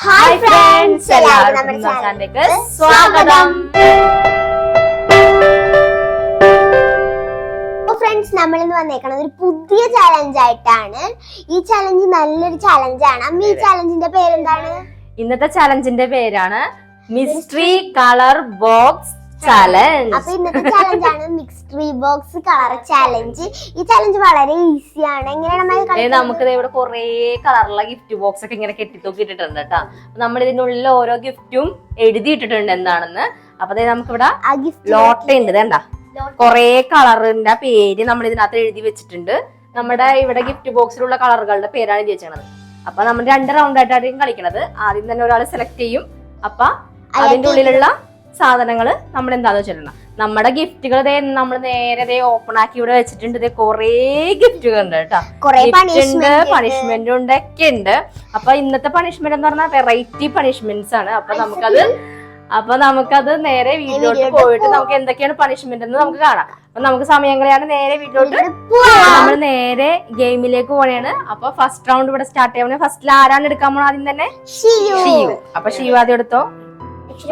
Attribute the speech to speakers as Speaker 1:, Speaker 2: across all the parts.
Speaker 1: Hi friends എല്ലാവർക്കും നമ്മുടെ ചാനലിലേക്ക് സ്വാഗതം.
Speaker 2: ഫ്രണ്ട്സ് നമ്മൾ ഇന്ന് വന്നേക്കണത് ഒരു പുതിയ ചാലഞ്ച് ആയിട്ടാണ്. ഈ ചാലഞ്ച് നല്ലൊരു ചാലഞ്ചാണ് അമ്മ ഈ ചാലഞ്ചിന്റെ പേരെന്താണ്?
Speaker 1: ഇന്നത്തെ ചലഞ്ചിന്റെ പേരാണ് മിസ്റ്ററി കളർ ബോക്സ് ചലഞ്ച്
Speaker 2: അപ്പൊ ഇന്നത്തെ ചാലഞ്ച് ആണ് മിക്സ്ഡ് ബോക്സ് കളർ ചാലഞ്ച് ഈ ചാലഞ്ച് വളരെ ഈസിയാണ് എങ്ങനെയാണ്?
Speaker 1: നമുക്ക് ഇവിടെ കുറേ കളറുള്ള ഗിഫ്റ്റ് ബോക്സ് ഒക്കെ ഇങ്ങനെ കെട്ടിത്തൂക്കിയിട്ടുണ്ട് കേട്ടോ നമ്മൾ ഇതിനുള്ളിൽ ഓരോ ഗിഫ്റ്റും എഴുതിയിട്ടിട്ടുണ്ട് എന്താണെന്ന്. അപ്പൊ നമുക്കിവിടെ ലോട്ട ഉണ്ട്. വേണ്ട കുറേ കളറിന്റെ പേര് നമ്മൾ ഇതിനകത്ത് എഴുതി വെച്ചിട്ടുണ്ട്. നമ്മുടെ ഇവിടെ ഗിഫ്റ്റ് ബോക്സിലുള്ള കളറുകളുടെ പേരാണ് എഴുതി വെച്ചത് അപ്പൊ നമ്മൾ രണ്ട് റൗണ്ട് ആയിട്ടായിരിക്കും കളിക്കണത്. ആദ്യം തന്നെ ഒരാൾ സെലക്ട് ചെയ്യും. അപ്പൊ അതിന്റെ ഉള്ളിലുള്ള സാധനങ്ങൾ നമ്മൾ എന്താന്ന് വെച്ചിട്ടുണ്ട്? നമ്മുടെ ഗിഫ്റ്റുകൾ നമ്മൾ നേരെ ദേ ഓപ്പൺ ആക്കി ഇവിടെ വെച്ചിട്ടുണ്ട്. ദേ കുറേ ഗിഫ്റ്റുകൾ ഉണ്ട് കേട്ടോ.
Speaker 2: കുറെ
Speaker 1: ഉണ്ട്
Speaker 2: പണിഷ്മെന്റ്
Speaker 1: ഉണ്ട്. ഒക്കെ ഉണ്ട്. അപ്പൊ ഇന്നത്തെ പണിഷ്മെന്റ് എന്ന് പറഞ്ഞാൽ വെറൈറ്റി പണിഷ്മെന്റ്സ് ആണ്. അപ്പൊ നമുക്കത് അപ്പൊ നമുക്കത് നേരെ വീട്ടിലോട്ട് പോയിട്ട് നമുക്ക് എന്തൊക്കെയാണ് പണിഷ്മെന്റ് എന്ന് നമുക്ക് കാണാം. അപ്പൊ നമുക്ക് സമയം കളയാണ് നേരെ വീട്ടിലോട്ട് നമ്മൾ നേരെ ഗെയിമിലേക്ക് പോണേണ്. അപ്പൊ ഫസ്റ്റ് റൗണ്ട് ഇവിടെ സ്റ്റാർട്ട് ചെയ്യാൻ ഫസ്റ്റിൽ ആരാണ് എടുക്കാൻ പോണോ ആദ്യം തന്നെ.
Speaker 2: ഷിയു.
Speaker 1: അപ്പൊ ഷിയു ആദ്യം എടുത്തോ?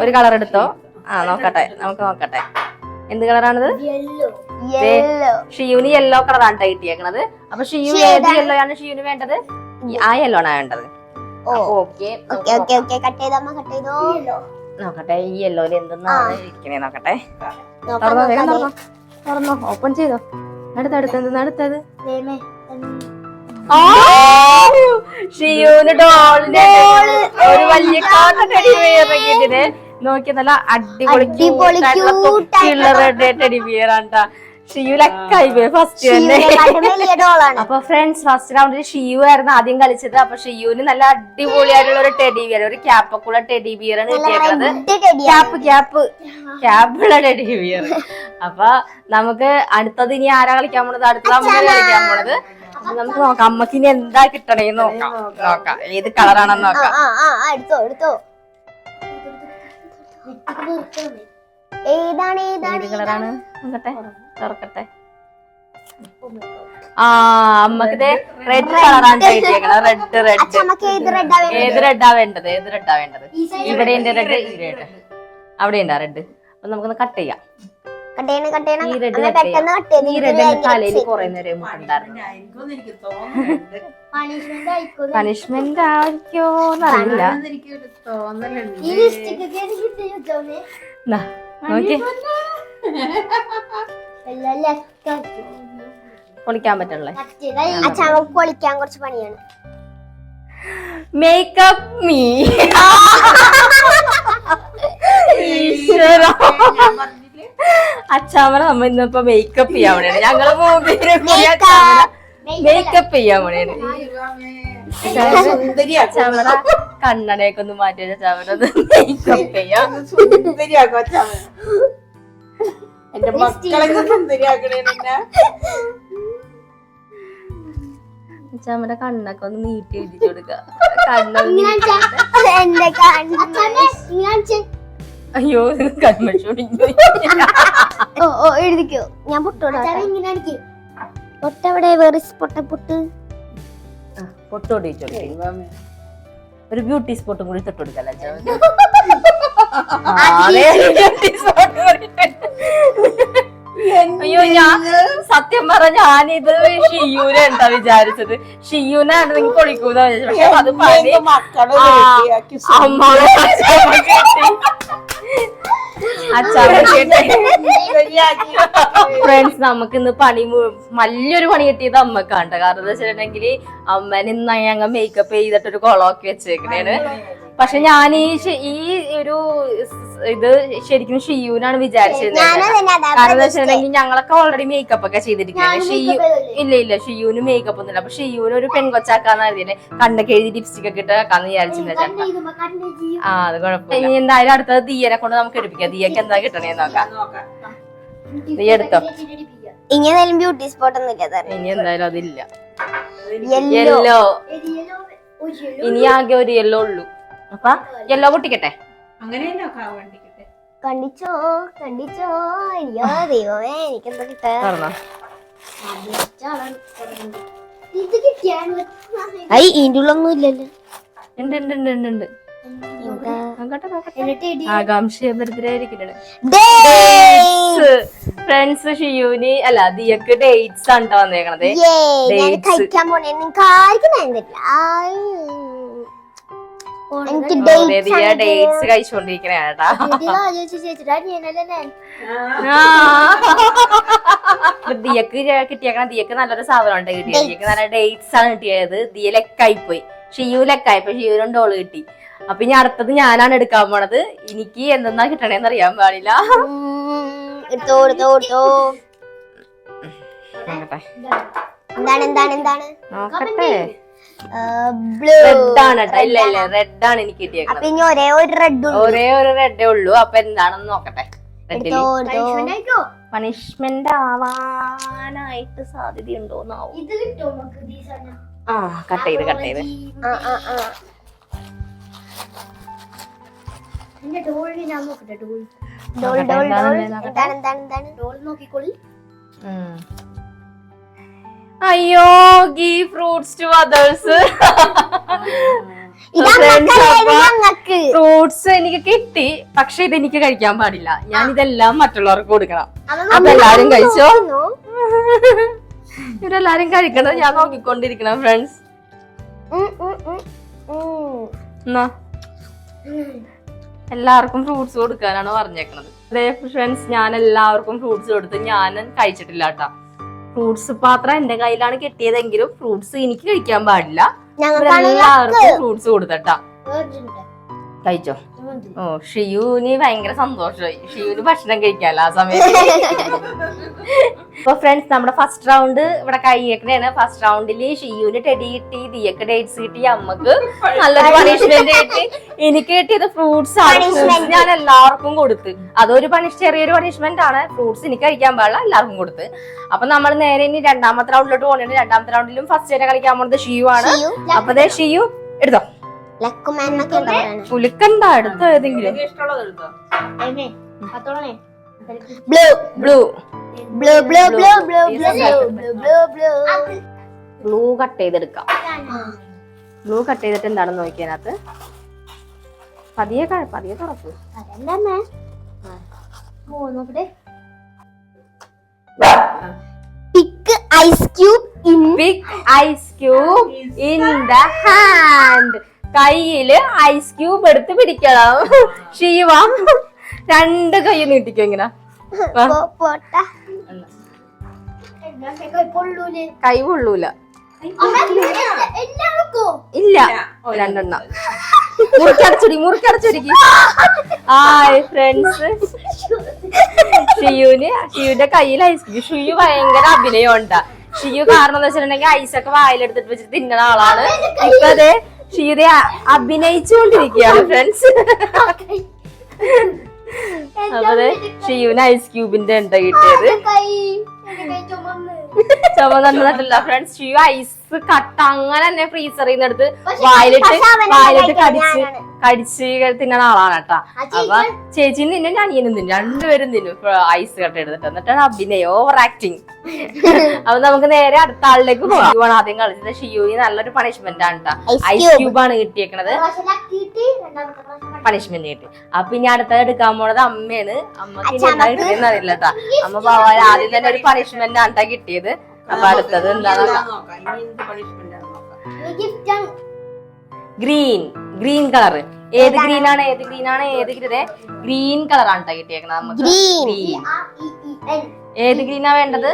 Speaker 1: ഒരു കളർ എടുത്തോ? ആ നോക്കട്ടെ നമുക്ക് നോക്കട്ടെ. എന്ത് കളറാണിത്. ഷിയുന് യെല്ലോ കളറാണ് ട്ടോ കിട്ടിയേക്കണത്. അപ്പൊ ഷിയു ഏത് യെല്ലോ ആണ് ഷിയുന് വേണ്ടത്? ആ യെല്ലോ ആണ് വേണ്ടത്.
Speaker 2: കട്ട് കട്ട്
Speaker 1: നോക്കട്ടെ ഈ യെല്ലോയിൽ എന്തെന്നാണ് ഇരിക്കണേ നോക്കട്ടെ.
Speaker 2: നോക്കാം,
Speaker 1: തുറന്നോ വേഗം തുറന്നോ. തുറന്നോ ഓപ്പൺ ചെയ്തോ. അടുത്ത അടുത്ത് എന്തെന്ന് അടുത്തത്? ഷിയുന് ഡോളിന്റെ ഒരു വലിയ ടെഡിബിയർ നോക്കി നല്ല അടിപൊളി
Speaker 2: അടിപൊളി cute ആയിട്ടുള്ള
Speaker 1: ടെഡിബിയർ ആണ് ഷിയു ലക്കായി പോയി ഫസ്റ്റ് തന്നെ അപ്പൊ ഫ്രണ്ട്സ് ഫസ്റ്റ് റൗണ്ടിൽ ഷിയു ആയിരുന്നു ആദ്യം കളിച്ചത്. അപ്പൊ ഷിയുവിന് നല്ല അടിപൊളിയായിട്ടുള്ള ഒരു ടെഡി ബിയർ ഒരു ക്യാപ്പൊക്കെയുള്ള ടെഡി ബിയർ ആണ് കിട്ടിയേക്കുന്നത് ക്യാപ്പ് ക്യാപ്പ് ക്യാപ്പുള്ള ടെഡി ബിയർ അപ്പൊ നമുക്ക് അടുത്തത് ഇനി ആരാ കളിക്കാൻ പോണത്? അടുത്തത് അമ്മ കളിക്കാൻ പോണത്. നമുക്ക് നോക്കാം. അമ്മയ്ക്ക് ഇനി എന്താ കിട്ടണേന്ന് നോക്കാം. നോക്കാം. ഏത് കളറാണെന്ന് നോക്കാം.
Speaker 2: ആ ആ ആ, എടുത്തോ എടുത്തോ. ഏതാണ്
Speaker 1: ഏത് കളറാണ് നോക്കട്ടെ തുറക്കട്ടെ ആ അമ്മയ്ക്ക് റെഡ് കളറാണ് കിട്ടിയേക്കണത് റെഡ് റെഡ്
Speaker 2: ഏത് റെഡാ
Speaker 1: വേണ്ടത്? ഏത് റെഡാ വേണ്ടത്? ഇവിടെ റെഡ് അവിടെ ഉണ്ടാ റെഡ് അപ്പൊ നമുക്കൊന്ന് കട്ട് ചെയ്യാം. പണിഷ്മെന്റ് ആയിരിക്കോന്നറിയില്ല പൊളിക്കാൻ
Speaker 2: അച്ഛമ്മക്ക് പൊളിക്കാൻ കുറച്ച് പണിയാണ്.
Speaker 1: മേക്കപ്പ് മീ ഈശ്വര. അച്ചാമനെ നമ്മ ഇന്നിപ്പോ മേക്കപ്പ് ചെയ്യാൻ വേണ്ടിയാണ് ഞങ്ങൾ മേക്കപ്പ് ചെയ്യാൻ വേണ്ടിയാണ് അച്ചാമന കണ്ണടയൊക്കെ ഒന്ന് മാറ്റി മേക്കപ്പ് ചെയ്യാം.
Speaker 3: എന്റെ മക്കളെ സുന്ദരിയാക്കണേ
Speaker 1: കണ്ണൊക്കെ ഒന്ന് നീട്ടി എഴുതിച്ചു കൊടുക്ക. കണ്ണൊന്നും അയ്യോ
Speaker 2: ഓ ഓ എഴുതിക്കോ. ഞാൻ പൊട്ടോടാ പൊട്ടെവിടെ വേറെ പൊട്ട പൊട്ട്.
Speaker 1: പൊട്ടോടിച്ചു ഒരു ബ്യൂട്ടി സ്പോട്ടും കൂടി തൊട്ട് കൊടുക്കല്ല അയ്യോ ഞാൻ സത്യം പറഞ്ഞ ഞാനിത് ഷിയൂനെ എന്താ വിചാരിച്ചത്? ഷിയൂനാണ് നിങ്ങൾ പൊളിക്കൂന്ന് വിചാരിച്ചത്. പക്ഷെ അത് പറഞ്ഞു
Speaker 3: മക്കളെ
Speaker 1: ഫ്രണ്ട്സ് നമുക്ക് ഇന്ന് പണി നല്ലൊരു വലിയൊരു പണി കിട്ടിയത് അമ്മക്കാണ് ട്ടോ. കാരണം എന്താ വെച്ചിട്ടുണ്ടെങ്കിൽ അമ്മനെ ഇന്ന് ഞങ്ങൾ മേക്കപ്പ് ചെയ്തിട്ടൊരു കൊളമൊക്കെ വെച്ചേക്കണേണ്. പക്ഷെ ഞാൻ ഈ ഈ ഒരു ഇത് ശരിക്കും ഷിയൂനാണ് വിചാരിച്ചിരുന്നത്
Speaker 2: തന്നെ
Speaker 1: കാരണം വെച്ചിട്ടുണ്ടെങ്കിൽ ഞങ്ങളൊക്കെ ഓൾറെഡി മേക്കപ്പ് ഒക്കെ ചെയ്തിരിക്കുകയാണ്. ഷിയു ഇല്ല ഇല്ല ഷിയൂന് മേക്കപ്പ് ഒന്നുമില്ല. അപ്പൊ ഷിയൂന് ഒരു പെൺകൊച്ചാക്കാന്ന് അറിയില്ലേ കണ്ണൊക്കെ എഴുതി ലിപ്സ്റ്റിക് ഒക്കെ ഇട്ട് ആക്കാന്ന് വിചാരിച്ചിരുന്ന ആ അത് കുഴപ്പമില്ല. ഇനി എന്തായാലും അടുത്തത് ദിയനെ കൊണ്ട് നമുക്ക് എടുപ്പിക്കാം. ദിയക്ക് എന്താ കിട്ടണേ നോക്കാം.
Speaker 3: നോക്കാം.
Speaker 1: നീ എടുത്തോ?
Speaker 2: ഇനി എന്തായാലും ബ്യൂട്ടി സ്പോട്ട് ഒന്നും ഇല്ല
Speaker 1: ഇനി എന്തായാലും അതില്ല.
Speaker 2: യെല്ലോ
Speaker 1: യെല്ലോ ഇനി ആകെ ഒരു യെല്ലോ ഉള്ളൂ. അപ്പൊ യെല്ലോ പൊട്ടിക്കട്ടെ.
Speaker 2: കണ്ടിച്ചോ കണ്ടിച്ചോ ദൈവമേ
Speaker 1: ഉണ്ട് ഫ്രണ്ട്സ് ഷിയൂനി അല്ല ദിയക്ക് ഡേറ്റ്സ് ആണ് കേട്ടോ വന്നേക്കണത്.
Speaker 2: കഴിക്കാൻ പോണേ. നിങ്ങൾക്ക് ആർക്കും
Speaker 1: ഡേറ്റ്സ് കഴിച്ചോണ്ടിരിക്കണ കേട്ടാ. ദിയക്ക് കിട്ടിയേക്കണ ദിയക്ക് നല്ലൊരു സാധനം ഉണ്ട് കിട്ടിയത് ദിയക്ക് നല്ല ഡേറ്റ്സ് ആണ് കിട്ടിയത്. ദിയ ലെക്കായി പോയി ഷിയു ലെക്കായി ഇപ്പൊ ഷിയുനും ഡോൾ കിട്ടി. അപ്പൊ ഇനി അടുത്തത് ഞാനാണ് എടുക്കാൻ പോണത്. എനിക്ക് എന്തെന്നാ കിട്ടണേന്ന് അറിയാൻ പാടില്ല.
Speaker 2: എന്താണ് എന്താണ് എന്താണ്?
Speaker 1: എടുത്തോ നോക്കട്ടെ
Speaker 2: ബ്ലൂ.
Speaker 1: റെഡ് ആണ് കേട്ടോ. ഇല്ല ഇല്ല റെഡ് ആണ് എനിക്ക്
Speaker 2: കിട്ടിയേക്കുന്നത് ഒരേ ഒരു റെഡ്
Speaker 1: ഒരേ ഒരു റെഡേ ഉള്ളൂ. അപ്പൊ എന്താണെന്ന് നോക്കട്ടെ. പണിഷ്മെന്റ് ആവാനായിട്ട്
Speaker 2: സാധ്യതയുണ്ടോ
Speaker 1: ആ കട്ട് ചെയ്ത് കട്ട് ചെയ്ത്.
Speaker 2: ഡോൾ
Speaker 1: നോക്കിക്കോളി. അയ്യോ ഗീ ഫ്രൂട്ട്സ് ടു അതേഴ്സ് ഫ്രൂട്ട്സ് എനിക്ക് കിട്ടി പക്ഷെ ഇതെനിക്ക് കഴിക്കാൻ പാടില്ല. ഞാൻ ഇതെല്ലാം മറ്റുള്ളവർക്ക് കൊടുക്കണം.
Speaker 2: അതെല്ലാരും
Speaker 1: അപ്പൊ എല്ലാരും കഴിച്ചോ. ഇവരെല്ലാരും കഴിക്കണത് ഞാൻ നോക്കിക്കൊണ്ടിരിക്കണം ഫ്രണ്ട്സ്. എല്ലാവർക്കും ഫ്രൂട്ട്സ് കൊടുക്കാനാണ് പറഞ്ഞേക്കണത്. അതെ ഫ്രണ്ട്സ് ഞാൻ എല്ലാവർക്കും ഫ്രൂട്ട്സ് കൊടുത്ത് ഞാൻ കഴിച്ചിട്ടില്ല കേട്ടാ. ഫ്രൂട്ട്സ് പാത്രം എന്റെ കയ്യിലാണ് കിട്ടിയതെങ്കിലും ഫ്രൂട്ട്സ് എനിക്ക് കഴിക്കാൻ പാടില്ല എല്ലാവർക്കും ഫ്രൂട്ട്സ് കൊടുത്തട്ടാ. കഴിച്ചോ. ഓ ഷിയൂന് ഭയങ്കര സന്തോഷമായി. ഷിയൂന് ഭക്ഷണം കഴിക്കാല്ലോ ആ സമയത്ത്. അപ്പൊ ഫ്രണ്ട്സ് നമ്മുടെ ഫസ്റ്റ് റൗണ്ട് ഇവിടെ കഴിയേക്കണേണ് ഫസ്റ്റ് റൗണ്ടിൽ ഷിയൂന് ടെടി കിട്ടി ദിയക്ക് ഡേറ്റ്സ് കിട്ടി. അമ്മയ്ക്ക് നല്ലൊരു പണിഷ്മെന്റ് കിട്ടി. എനിക്ക് കിട്ടിയത് ഫ്രൂട്ട്സ് ആണ്. ഫ്രൂട്ട്സ് ഞാൻ എല്ലാവർക്കും കൊടുത്ത്. അതൊരു പണിഷ് ചെറിയൊരു പണിഷ്മെന്റ് ആണ്. ഫ്രൂട്ട്സ് എനിക്ക് കഴിക്കാൻ പാടില്ല എല്ലാവർക്കും കൊടുത്ത്. അപ്പൊ നമ്മൾ നേരെ ഇനി രണ്ടാമത്തെ റൗണ്ടിലോട്ട് പോകണേ രണ്ടാമത്തെ റൗണ്ടിലും ഫസ്റ്റ് തന്നെ കളിക്കാൻ പോണത് ഷിയു ആണ് അപ്പൊ ഷിയു എടുത്തോ? പുലിക്കണ്ട എടുത്തോ ഏതെങ്കിലും
Speaker 2: blue
Speaker 1: blue
Speaker 2: blue blue blue blue blue blue blue blue
Speaker 1: cut ചെയ്തെടുക്കാം ബ്ലൂ കട്ട് ചെയ്തിട്ട് എന്താണെന്ന് നോക്കിയതിനകത്ത് പതിയെ പതിയെ തുറക്കൂ
Speaker 2: അതെന്താ pick ice cube in
Speaker 1: big ice cube in the hand കയ്യിൽ ഐസ് ക്യൂബ് എടുത്ത് പിടിക്കണം. ശിവ രണ്ട് കൈ നീട്ടിക്കോ ഇങ്ങനെ. കൈ കൊള്ളൂല.
Speaker 2: എല്ലാവർക്കും?
Speaker 1: ഇല്ല. രണ്ടെണ്ണം. മുറിക്കടച്ചൊടി മുറിക്കടച്ചുടിക്ക്. ആയ് ഫ്രണ്ട്സ് ഷിയുന് ഷിയുന്റെ കയ്യിൽ ഐസ് ക്യൂബ് ഷിയു ഭയങ്കര അഭിനയം ഉണ്ടാ ഷിയു കാരണം എന്താ വെച്ചിട്ടുണ്ടെങ്കിൽ ഐസൊക്കെ വായിലെടുത്തിട്ട് വെച്ചിട്ട് തിന്നണ ആളാണ്. ഇപ്പൊ അതെ ഷീത അഭിനയിച്ചുകൊണ്ടിരിക്കുകയാണ് ഫ്രണ്ട്സ് അതെ ഷീവിന് ഐസ് ക്യൂബിന്റെ ഉണ്ട് കിട്ടിയത്. ചുമന്നില്ല ഫ്രണ്ട്സ് ഷീവ് ഐസ് കട്ട അങ്ങനെ തന്നെ ഫ്രീസറിൽ നിന്ന് എടുത്ത്
Speaker 2: വയലറ്റ്
Speaker 1: വായിലിട്ട് വായിലിട്ട് കടിച്ച് കടിച്ച് തിന്നണ ആളാണ് കേട്ടാ
Speaker 2: അപ്പൊ ചേച്ചി-
Speaker 1: നിന്നും തിന്നും ഞാനിയനും തിന്നും. രണ്ടുപേരും തിന്നും. ഇപ്പൊ ഐസ് കട്ട എടുത്തിട്ട്. എന്നിട്ടാണ് അഭിനയം ഓവർ ആക്ടിങ് അപ്പൊ നമുക്ക് നേരെ അടുത്ത ആളിലേക്ക് പോവാണ് ആദ്യം കളിച്ചത്. ഷിയുവിന് നല്ലൊരു പണിഷ്മെന്റ് ആണ് കേട്ടോ ഐസ് ആണ് കിട്ടിയേക്കണത്. പണിഷ്മെന്റ് കിട്ടി. അപ്പൊ ഇനി അടുത്തത് എടുക്കാൻ പോണത് അമ്മയാണ്.
Speaker 2: അമ്മയ്ക്ക്
Speaker 1: എന്താ കിട്ടിയെന്ന് അറിയില്ല കേട്ടാ അമ്മ പോവാൻ ആദ്യം തന്നെ ഒരു പണിഷ്മെന്റ് ആണ് ട്ടാ കിട്ടിയത്. അപ്പൊ അടുത്തത് എന്താണെന്ന്
Speaker 3: എന്താണെന്ന് നോക്കാം. ഇനി എന്ത് പണിഷ്മെന്റ് ആണ് നോക്കാം?
Speaker 2: ഗിഫ്റ്റ് ആണ്
Speaker 1: ഗ്രീൻ ഗ്രീൻ കളർ ഏത് ഗ്രീൻ ആണ്? ഏത് ഗ്രീൻ ആണ്? ഏത് ഗ്രീൻ ഗ്രീൻ കളർ ആണ് ട്ടോ കിട്ടിയേക്കണത് നമുക്ക്. ഗ്രീൻ
Speaker 2: ആ, ഇ, ഇ,
Speaker 1: ഏത് ഗ്രീനാ വേണ്ടത്?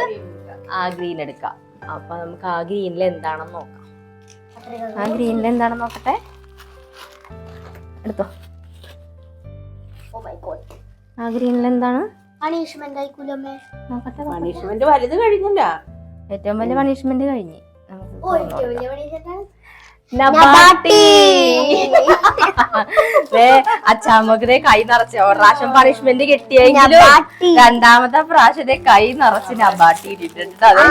Speaker 1: ആ ഗ്രീൻ എടുക്കാം. അപ്പൊ നമുക്ക് ആ ഗ്രീനിൽ എന്താണെന്ന് നോക്കാം. ആ ഗ്രീനിൽ എന്താണെന്ന് നോക്കട്ടെ? എടുത്തോ.
Speaker 2: Oh.
Speaker 1: ആ ഗ്രീനിൽ എന്താണ്? പണിഷ്മെന്റ്.
Speaker 3: പണിഷ്മെന്റ് വലുത് കഴിഞ്ഞില്ല.
Speaker 1: ഏറ്റവും വലിയ പണിഷ്മെന്റ് കഴിഞ്ഞ്. ദേ കൈ നിറച്ച്. ഒരു പ്രാവശ്യം പണിഷ്മെന്റ് കിട്ടിയെങ്കിലും. രണ്ടാമത്തെ പ്രാവശ്യത്തെ കൈ നിറച്ച് നബാട്ടി ഇട്ടിട്ടുണ്ട്. അത്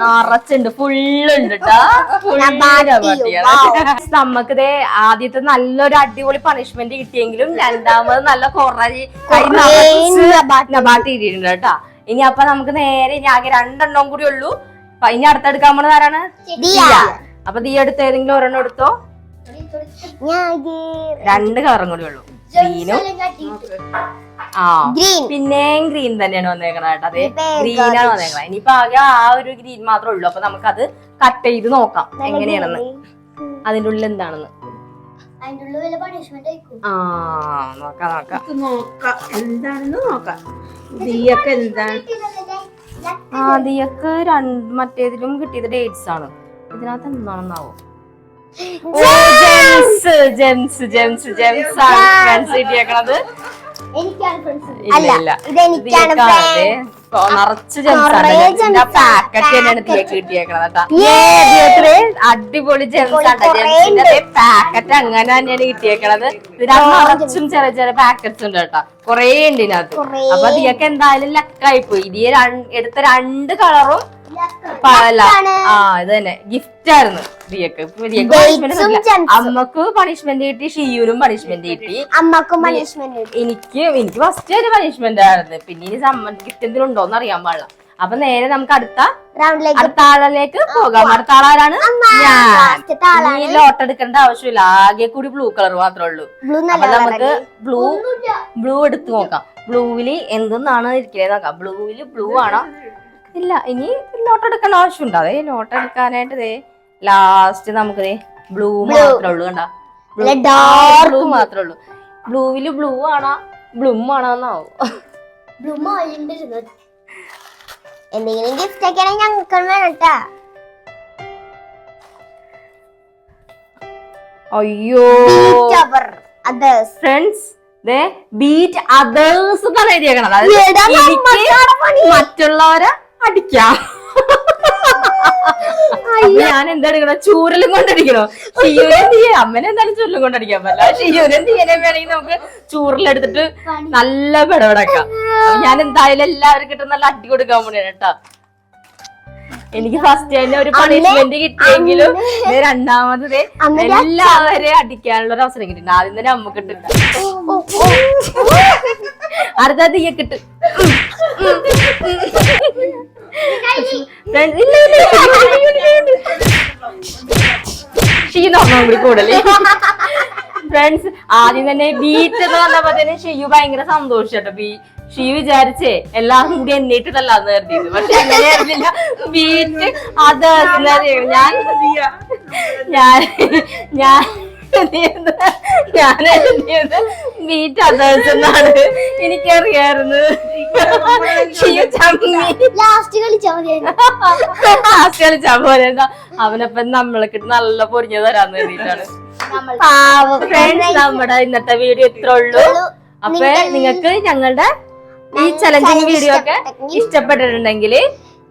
Speaker 1: നിറച്ചുണ്ട്. ഫുള്ളുണ്ട് നമുക്ക് ദേ ആദ്യത്തെ നല്ലൊരു അടിപൊളി പണിഷ്മെന്റ് കിട്ടിയെങ്കിലും രണ്ടാമത് നല്ല കുറേ കൈ നിറച്ച്.
Speaker 2: നബാട്ടി.
Speaker 1: ഇട്ടിട്ടുണ്ട് കേട്ടാ ഇനി അപ്പൊ നമുക്ക് നേരെ ഇനി ആകെ രണ്ടെണ്ണം കൂടി ഉള്ളൂ. അപ്പൊ ഇനി അടുത്തെടുക്കാൻ പോണത് ആരാണ്?
Speaker 2: ദിയ.
Speaker 1: അപ്പൊ ദിയ എടുത്ത്? ഏതെങ്കിലും ഒരെണ്ണം എടുത്തോ? രണ്ട് കളറും കൂടി ഉള്ളു. ഗ്രീനും ആ. പിന്നെയും ഗ്രീൻ തന്നെയാണ് വന്നേക്കണത് കേട്ടോ അതെ.
Speaker 2: ഗ്രീനാണ്
Speaker 1: ഗ്രീൻ ആണ്. വന്നേക്കണത്. ഇനിയിപ്പോ ആകെ ആ ഒരു ഗ്രീൻ മാത്രമേ ഉള്ളൂ. അപ്പൊ നമുക്കത് കട്ട് ചെയ്ത് നോക്കാം. എങ്ങനെയാണെന്ന്. അതിന്റെ ഉള്ളിൽ എന്താണെന്ന്. ആ നോക്കാം നോക്കാം.
Speaker 3: എന്താണെന്ന് നോക്കാം. ദിയൊക്കെ എന്താണ്?
Speaker 1: ആദ്യമൊക്കെ രണ്ട് മറ്റേതിലും കിട്ടിയത് ഡേറ്റ്സ് ആണ്. ഇതിനകത്ത് എന്താണെന്നാവോ? ജെംസ് ജെംസ് ജെംസ് ജെംസ് ആണ്. ഫ്രണ്ട്സ് കിട്ടിയേക്കണത്. ഇല്ല നിറച്ച് അടിപൊളി പാക്കറ്റ് അങ്ങനെ തന്നെയാണ് കിട്ടിയേക്കണത്. നിറച്ചും ചെറിയ ചെറിയ പാക്കറ്റ്സ് ഉണ്ട് കേട്ടോ. കൊറേ ഉണ്ട് ഇതിനകത്ത്. അപ്പൊ ഇതൊക്കെ എന്തായാലും ലക്കായി പോയി. ഇതിയെ എടുത്ത രണ്ട് കളറും. ആ ഇത് തന്നെ. ഗിഫ്റ്റ് ആയിരുന്നു.
Speaker 2: ഉം.
Speaker 1: അമ്മയ്ക്ക് പണിഷ്മെന്റ് കിട്ടി ഷിയൂനും പണിഷ്മെന്റ് കിട്ടി.
Speaker 2: അമ്മക്കും പണിഷ്മെന്റ്
Speaker 1: എനിക്ക് എനിക്ക് ഫസ്റ്റ് ഒരു പണിഷ്മെന്റ് ആയിരുന്നു. പിന്നെ ഇനി സമ്മ ഗിഫ്റ്റ് എന്തെങ്കിലും ഉണ്ടോന്ന് അറിയാൻ പാടില്ല. അപ്പൊ നേരെ നമുക്ക് അടുത്ത അടുത്ത ആളിലേക്ക് പോകാം. അടുത്ത ആളാരാണ്? ഞാൻ. ഈ ലോട്ട് എടുക്കേണ്ട ആവശ്യമില്ല. ആകെ കൂടി ബ്ലൂ കളർ മാത്രമേ ഉള്ളൂ.
Speaker 2: ബ്ലൂ
Speaker 1: അപ്പൊ നമുക്ക് ബ്ലൂ ബ്ലൂ എടുത്ത് നോക്കാം. ബ്ലൂവിൽ എന്തെന്നാണ് ഇരിക്കുന്നത് നോക്കാം. ബ്ലൂവിൽ ബ്ലൂ ആണോ? ഇല്ല ഇനി ലോട്ട് എടുക്കേണ്ട ആവശ്യമുണ്ടോ. അതേ നോട്ട് എടുക്കാനായിട്ട് ദേ ലാസ്റ്റ് നമുക്ക് ദേ ബ്ലൂ മാത്രമേ ഉള്ളൂ കണ്ട. ബ്ലൂ മാത്രമേ ഉള്ളൂ. ബ്ലൂവിൽ ബ്ലൂ ആണോ ബ്ലൂം ആണോന്നാവും.
Speaker 2: ബ്ലൂ എന്തെങ്കിലും ഗിഫ്റ്റ് ഒക്കെ ഞങ്ങൾക്ക് വേണം കേട്ടാ
Speaker 1: അയ്യോ. ഫ്രണ്ട്സ് ബീറ്റ് അതേഴ്സ് എനിക്ക് മറ്റുള്ളവരെ അടിക്കാം. ഞാൻ എന്താ എടുക്കണോ ചൂരലും കൊണ്ടടിക്കണോ? ഷിയുനെ ചെയ്യാ? അമ്മനെ എന്തായാലും ചൂരലും കൊണ്ടടിക്കാൻ പറ്റില്ല. ഷിയുനെ ചെയ്യാനേ വേണമെങ്കിൽ നമുക്ക് ചൂരലെടുത്തിട്ട് നല്ല പിടപെടക്കാം. ഞാൻ എന്തായാലും എല്ലാവർക്കും നല്ല അടി കൊടുക്കാൻ പോണേ കേട്ടാ. എനിക്ക് ഫസ്റ്റ് തന്നെ ഒരു പണിഷ്മെന്റ് കിട്ടിയെങ്കിലും രണ്ടാമത് എല്ലാവരെയും അടിക്കാനുള്ള ഒരു അവസരം കിട്ടിയിട്ടുണ്ട്. ആദ്യം തന്നെ അമ്മയ്ക്ക് ഇട്ടിട്ട് അടുത്ത തീയ ഇല്ല ഇല്ല ഷീന്ന് ഒന്നും കൂടി കൂടുതൽ ഫ്രണ്ട്സ് ആദ്യം തന്നെ ബീറ്റ് എന്ന് പറഞ്ഞപ്പോ തന്നെ ഷിയു ഭയങ്കര സന്തോഷം കേട്ടോ. ബീ ഷിയു വിചാരിച്ചേ എല്ലാവരും കൂടി എന്നിട്ടിട്ടല്ലാന്ന് കരുതിയത്. പക്ഷെ അങ്ങനെയായിരുന്നില്ല ബീറ്റ് അത് ഞാൻ ഞാൻ ഞാൻ ഞാൻ എന്ത് ബീറ്റ് അതേഴ്സ് എന്നാണ് എനിക്കറിയായിരുന്നു.
Speaker 2: ലാസ്റ്റ് കളിച്ചാ
Speaker 1: പോലെ അവനപ്പം നമ്മളൊക്കെ നല്ല പൊരിഞ്ഞു തരാന്ന് കരുതിയിട്ടാണ്. നമ്മുടെ ഇന്നത്തെ വീഡിയോ ഇത്ര ഉള്ളൂ. അപ്പൊ നിങ്ങക്ക് ഞങ്ങളുടെ ഈ ചലഞ്ചിങ് വീഡിയോ ഒക്കെ ഇഷ്ടപ്പെട്ടിട്ടുണ്ടെങ്കിൽ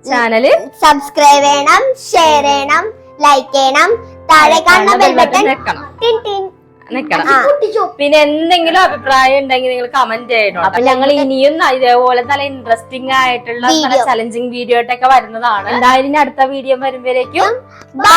Speaker 1: ചാനൽ
Speaker 2: സബ്സ്ക്രൈബ് ചെയ്യണം ഷെയർ ചെയ്യണം ലൈക്ക് ചെയ്യണം. താഴെ കാണുന്ന ബെൽ ബട്ടൺ
Speaker 1: നിക്കണം
Speaker 2: ടിൻ ടിൻ.
Speaker 1: നിക്കണം. പിന്നെ എന്തെങ്കിലും അഭിപ്രായം ഉണ്ടെങ്കിൽ നിങ്ങൾ കമന്റ് ചെയ്യണം അപ്പൊ ഞങ്ങൾ ഇനിയും ഇതേപോലെ നല്ല ഇൻട്രസ്റ്റിംഗ് ആയിട്ടുള്ള ചലഞ്ചിങ് വീഡിയോ ആയിട്ടൊക്കെ വരുന്നതാണ്. എന്തായാലും അടുത്ത വീഡിയോ വരുമ്പോഴേക്കും
Speaker 2: ബൈ